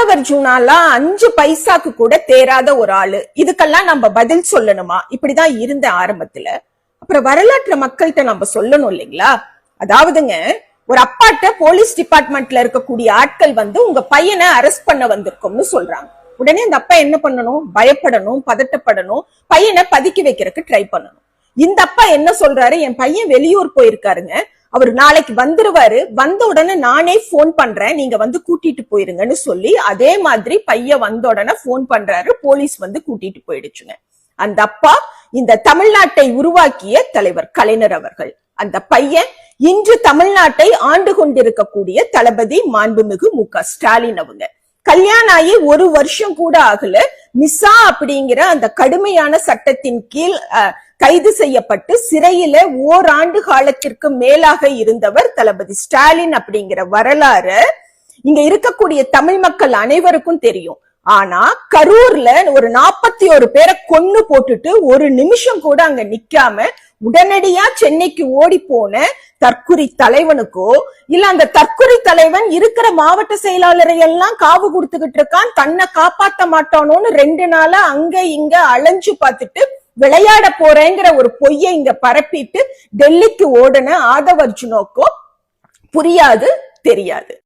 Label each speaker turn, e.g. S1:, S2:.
S1: நாகவர்ஜுனாலாம் அஞ்சு பைசாக்கு கூட தேராத ஒரு ஆளு. இதுக்கெல்லாம் நம்ம பதில் சொல்லணுமா? இப்படிதான் இருந்த ஆரம்பத்துல. அப்புறம் வரலாற்று மக்கள்கிட்ட நம்ம சொல்லணும் இல்லைங்களா? அதாவதுங்க ஒரு அப்பாட்ட போலீஸ் டிபார்ட்மெண்ட்ல இருக்கக்கூடிய ஆட்கள் வந்து உங்க பையனை அரெஸ்ட் பண்ண வந்திருக்கோம்னு சொல்றாங்க. உடனே அந்த அப்பா என்ன பண்ணணும்? பயப்படணும் பதட்டப்படணும் பையனை பதுக்கி வைக்கிறதுக்கு ட்ரை பண்ணணும். இந்த அப்பா என்ன சொல்றாரு? என் பையன் வெளியூர் போயிருக்காருங்க. அவர் நாளைக்கு வந்துருவாரு. வந்த உடனே நானே போன் பண்றேன். நீங்க வந்து கூட்டிட்டு போயிருங்கன்னு சொல்லி அதே மாதிரி பையன் வந்த உடனே போன் பண்றாரு. போலீஸ் வந்து கூட்டிட்டு போயிடுச்சுங்க. அந்த அப்பா இந்த தமிழ்நாட்டை உருவாக்கிய தலைவர் கலைஞர் அவர்கள். அந்த பையன் இன்று தமிழ்நாட்டை ஆண்டு கொண்டிருக்கக்கூடிய தளபதி மாண்புமிகு மு க ஸ்டாலின் அவங்க. கல்யாணம் ஆகி ஒரு வருஷம் கூட ஆகல. மிஸ்ஸா அப்படிங்கிற அந்த கடுமையான சட்டத்தின் கீழ் அஹ், கைது செய்யப்பட்டு சிறையில ஓராண்டு காலத்திற்கு மேலாக இருந்தவர் தளபதி ஸ்டாலின் அப்படிங்கிற வரலாறு இங்க இருக்கக்கூடிய தமிழ் மக்கள் அனைவருக்கும் தெரியும். ஆனா கரூர்ல ஒரு நாற்பத்தி ஒரு பேரை கொன்னு போட்டுட்டு ஒரு நிமிஷம் கூட அங்க நிக்காம உடனடியா சென்னைக்கு ஓடி போன தற்குறி தலைவனுக்கோ இல்ல அந்த தற்குறி தலைவன் இருக்கிற மாவட்ட செயலாளரை எல்லாம் காவு கொடுத்துக்கிட்டு இருக்கான் தன்னை காப்பாத்த மாட்டானோன்னு ரெண்டு நாளா அங்க இங்க அலைஞ்சு பார்த்துட்டு விளையாட போறேங்கிற ஒரு பொய்யை இங்க பரப்பிட்டு டெல்லிக்கு ஓடுன ஆதவர்ஜுனோக்கோ புரியாது தெரியாது.